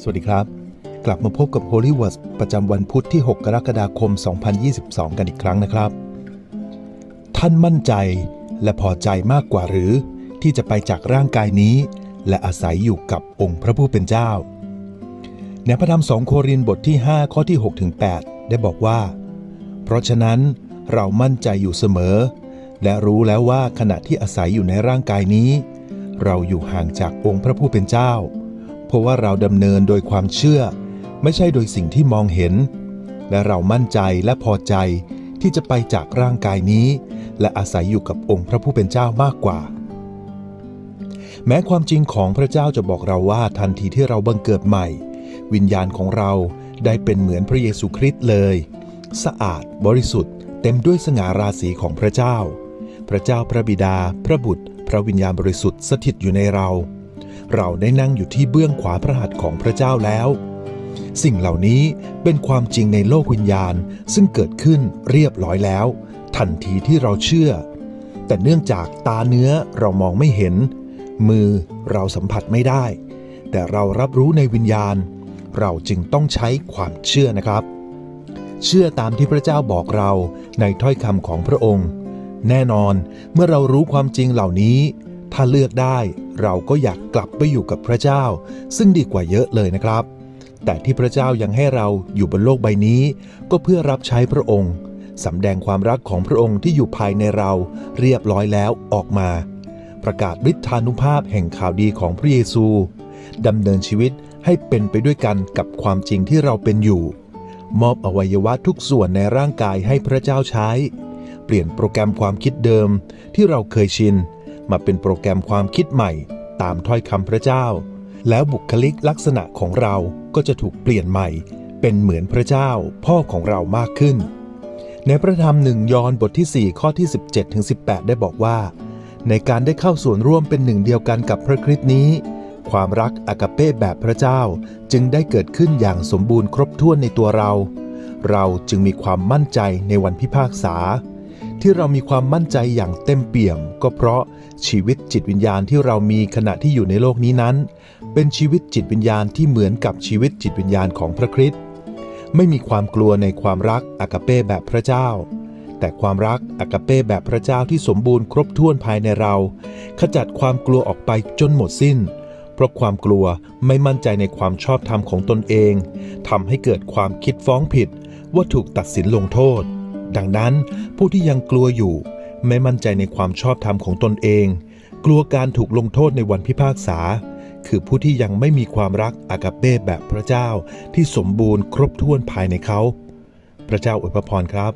สวัสดีครับ กลับมาพบกับ Holy Words ประจำวันพุทธที่ 6 กรกฎาคม 2022 กันอีกครั้งนะครับ ท่านมั่นใจและพอใจมากกว่าหรือ ที่จะไปจากร่างกายนี้ และอาศัยอยู่กับองค์พระผู้เป็นเจ้า ในพระธรรม2โครินบทที่ 5 ข้อที่6ถึง8ได้บอกว่า เพราะฉะนั้นเรามั่นใจอยู่เสมอ และรู้แล้วว่าขณะที่อาศัยอยู่ในร่างกายนี้ เราอยู่ห่างจากองค์พระผู้เป็นเจ้า ราะว่าเราดำเนินโดยความเชื่อ ไม่ใช่โดยสิ่งที่มองเห็น และเรามั่นใจและพอใจที่จะไปจากร่างกายนี้ และอาศัยอยู่กับองค์พระผู้เป็นเจ้ามากกว่า แม้ความจริงของพระเจ้าจะบอกเราว่าทันทีที่เราบังเกิดใหม่ วิญญาณของเราได้เป็นเหมือนพระเยซูคริสต์เลย สะอาดบริสุทธิ์ เต็มด้วยสง่าราศีของพระเจ้า พระเจ้าพระบิดา พระบุตร พระวิญญาณบริสุทธิ์สถิตอยู่ในเรา เราได้นั่งอยู่ที่เบื้องขวาพระหัตถ์ของพระเจ้าแล้ว สิ่งเหล่านี้เป็นความจริงในโลกวิญญาณซึ่งเกิดขึ้นเรียบร้อยแล้ว ทันทีที่เราเชื่อ แต่เนื่องจากตาเนื้อเรามองไม่เห็น มือเราสัมผัสไม่ได้ แต่เรารับรู้ในวิญญาณ เราจึงต้องใช้ความเชื่อนะครับ เชื่อตามที่พระเจ้าบอกเราในถ้อยคำของพระองค์ แน่นอนเมื่อเรารู้ความจริงเหล่านี้ ถ้าเลือกได้เราก็อยากกลับไปอยู่กับพระเจ้า ซึ่งดีกว่าเยอะเลยนะครับ แต่ที่พระเจ้ายังให้เราอยู่บนโลกใบนี้ ก็เพื่อรับใช้พระองค์สำแดงความรักของพระองค์ที่อยู่ภายในเราเรียบร้อยแล้วออกมา ประกาศฤทธานุภาพแห่งข่าวดีของพระเยซูดำเนินชีวิตให้เป็นไปด้วยกันกับความจริงที่เราเป็นอยู่ มอบอวัยวะทุกส่วนในร่างกายให้พระเจ้าใช้ เปลี่ยนโปรแกรมความคิดเดิมที่เราเคยชิน มาเป็นโปรแกรมความคิดใหม่ ตามถ้อยคำพระเจ้า แล้วบุคลิกลักษณะของเราก็จะถูกเปลี่ยนใหม่ เป็นเหมือนพระเจ้าพ่อของเรามากขึ้น ในพระธรรมหนึ่งยอห์นบทที่ 4 ข้อที่ 17ถึง18 ได้บอกว่า ในการได้เข้าส่วนร่วมเป็นหนึ่งเดียวกันกับพระคริสต์นี้ ความรักอากาเป้แบบพระเจ้าจึงได้เกิดขึ้นอย่างสมบูรณ์ครบถ้วนในตัวเรา เราจึงมีความมั่นใจในวันพิพากษา ที่เรามีความมั่นใจอย่างเต็มเปี่ยม ก็เพราะชีวิตจิตวิญญาณที่เรามีขณะที่อยู่ในโลกนี้นั้น เป็นชีวิตจิตวิญญาณที่เหมือนกับชีวิตจิตวิญญาณของพระคริสต์ไม่มีความกลัวในความรักอากาเป้แบบพระเจ้า แต่ความรักอากาเป้แบบพระเจ้าที่สมบูรณ์ครบถ้วนภายในเรา ขจัดความกลัวออกไปจนหมดสิ้น เพราะความกลัวไม่มั่นใจในความชอบธรรมของตนเองทำให้เกิดความคิดฟ้องผิดว่าถูกตัดสินลงโทษ ดังนั้น ผู้ที่ยังกลัวอยู่ ไม่มั่นใจในความชอบธรรมของตนเอง กลัวการถูกลงโทษในวันพิพากษา คือผู้ที่ยังไม่มีความรักอากาเป้แบบพระเจ้าที่สมบูรณ์ครบถ้วนภายในเขา พระเจ้าอวยพรครับ